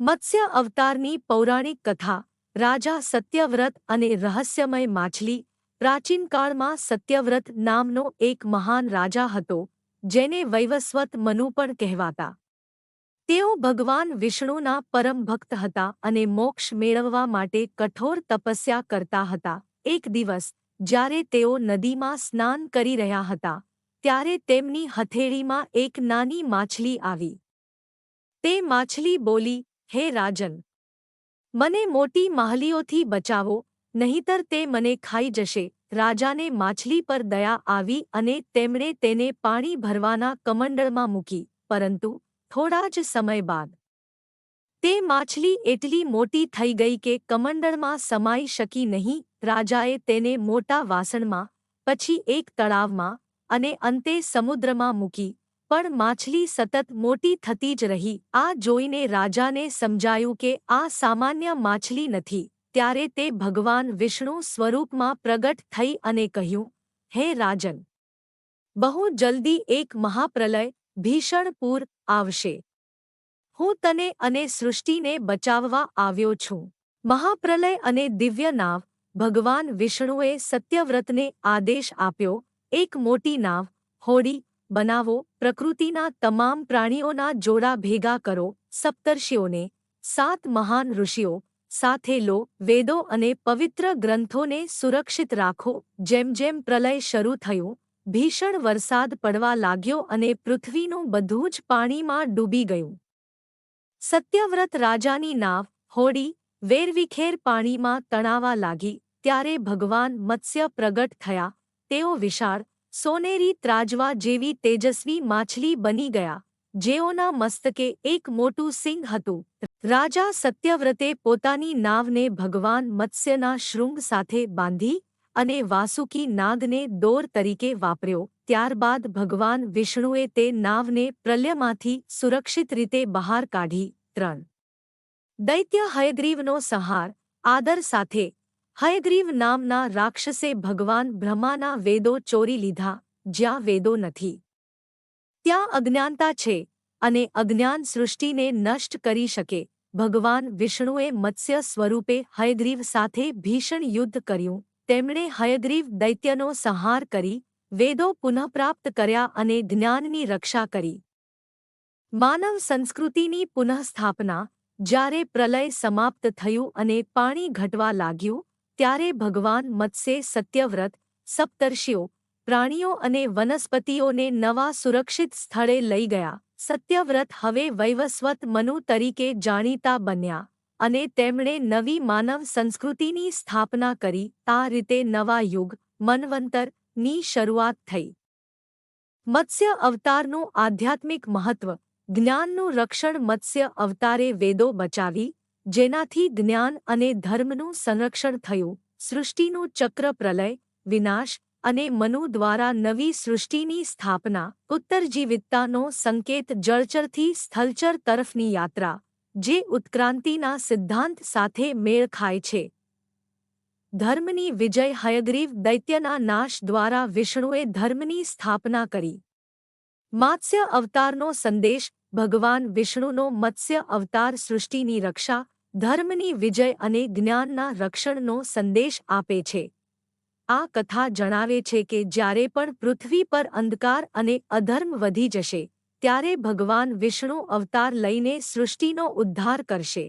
મત્સ્ય અવતારની પૌરાણિક કથા, રાજા સત્યવ્રત અને રહસ્યમય માછલી પ્રાચીનકાળમાં સત્યવ્રત નામનો એક મહાન રાજા હતો, જેને વૈવસ્વત મનુ પણ કહેવાતા. તેઓ ભગવાન વિષ્ણુના પરમ ભક્ત હતા અને મોક્ષ મેળવવા માટે કઠોર તપસ્યા કરતા હતા. એક દિવસ, જ્યારે તેઓ નદીમાં સ્નાન કરી રહ્યા હતા, ત્યારે તેમની હથેળીમાં એક નાની માછલી આવી. તે માછલી બોલી હે રાજન, મને મોટી માહલીઓથી બચાવો, નહીંતર તે મને ખાઈ જશે. રાજાને માછલી પર દયા આવી અને તેમણે તેને પાણી ભરવાના કમંડળમાં મૂકી, પરંતુ થોડા જ સમય બાદ તે માછલી એટલી મોટી થઈ ગઈ કે કમંડળમાં સમાઈ શકી નહીં. રાજાએ તેને મોટા વાસણમાં, પછી એક તળાવમાં અને અંતે સમુદ્રમાં મૂકી. પણ માછલી સતત મોટી થતી જ રહી. આ જોઈને રાજાને સમજાયું કે આ સામાન્ય માછલી નથી. ત્યારે તે ભગવાન વિષ્ણુ સ્વરૂપમાં પ્રગટ થઈ અને કહ્યું, હે રાજન, બહુ જલ્દી એક મહાપ્રલય ભીષણ પૂર આવશે. હું તને અને સૃષ્ટિને બચાવવા આવ્યો છું. મહાપ્રલય અને દિવ્ય નાવ, ભગવાન વિષ્ણુએ સત્યવ્રતને આદેશ આપ્યો, એક મોટી નાવ, હોડી બનાવો. પ્રકૃતિના તમામ પ્રાણીઓના જોડા ભેગા કરો. સપ્તર્ષિઓને સાત મહાન ઋષિઓ સાથે લો. વેદો અને પવિત્ર ગ્રંથોને સુરક્ષિત રાખો. જેમ જેમ પ્રલય શરૂ થયું, ભીષણ વરસાદ પડવા લાગ્યો અને પૃથ્વીનું બધું જ પાણીમાં ડૂબી ગયું. સત્યવ્રત રાજાની નાવ હોડી વેરવિખેર પાણીમાં તણાવા લાગી. ત્યારે ભગવાન મત્સ્ય પ્રગટ થયા. તેઓ વિશાળ સોનેરી ત્રાજવા જેવી તેજસ્વી માછલી બની ગયા, જેઓના મસ્તકે એક મોટું સિંહ હતું. રાજા સત્યવ્રતે પોતાની નાવને ભગવાન મત્સ્યના શૃંગ સાથે બાંધી અને વાસુકી નાગને દોર તરીકે વાપર્યો. ત્યારબાદ ભગવાન વિષ્ણુએ તે નાવને પ્રલયમાંથી સુરક્ષિત રીતે બહાર કાઢી ત્રણ. દૈત્ય હયગ્રીવનો સંહાર, આદર સાથે હયગ્રીવ નામના રાક્ષસે ભગવાન બ્રહ્માના વેદો ચોરી લીધા, જ્યાં વેદો નથી. ત્યાં અજ્ઞાનતા છે અને અજ્ઞાન સૃષ્ટિને નષ્ટ કરી શકે. ભગવાન વિષ્ણુએ મત્સ્ય સ્વરૂપે હયગ્રીવ સાથે ભીષણ યુદ્ધ કર્યું. તેમણે હયગ્રીવ દૈત્યનો સંહાર કરી, વેદો પુનઃપ્રાપ્ત કર્યા અને જ્ઞાનની રક્ષા કરી. માનવ સંસ્કૃતિની પુનઃસ્થાપના જ્યારે પ્રલય સમાપ્ત થયું અને પાણી ઘટવા લાગ્યું ત્યારે ભગવાન મત્સ્ય સત્યવ્રત, સપ્તર્ષિઓ, પ્રાણીઓ અને વનસ્પતિઓને નવા સુરક્ષિત સ્થળે લઈ ગયા. સત્યવ્રત હવે વૈવસ્વત મનુ તરીકે જાણીતા બન્યા અને તેમણે નવી માનવ સંસ્કૃતિની સ્થાપના કરી. આ રીતે નવા યુગ, મનવંતરની શરૂઆત થઈ. મત્સ્ય અવતારનું આધ્યાત્મિક મહત્વ, જ્ઞાનનું રક્ષણ મત્સ્ય અવતારે વેદો બચાવી જેનાથી જ્ઞાન અને ધર્મનું સંરક્ષણ થયું. સૃષ્ટિનું ચક્ર પ્રલય, વિનાશ અને મનુ દ્વારા નવી સૃષ્ટિની સ્થાપના, ઉત્તરજીવિતતાનો સંકેત જળચરથી સ્થલચર તરફની યાત્રા, જે ઉત્ક્રાંતિના સિદ્ધાંત સાથે મેળ ખાય છે. ધર્મની વિજય હયગ્રીવ દૈત્યના નાશ દ્વારા વિષ્ણુએ ધર્મની સ્થાપના કરી. માત્સ્ય અવતારનો સંદેશ, ભગવાન વિષ્ણુનો મત્સ્ય અવતાર સૃષ્ટિની રક્ષા ધર્મની વિજય અને જ્ઞાનના રક્ષણનો સંદેશ આપે છે. આ કથા જણાવે છે કે જ્યારે પણ પૃથ્વી પર અંધકાર અને અધર્મ વધી જશે, ત્યારે ભગવાન વિષ્ણુ અવતાર લઈને સૃષ્ટિનો ઉદ્ધાર કરશે.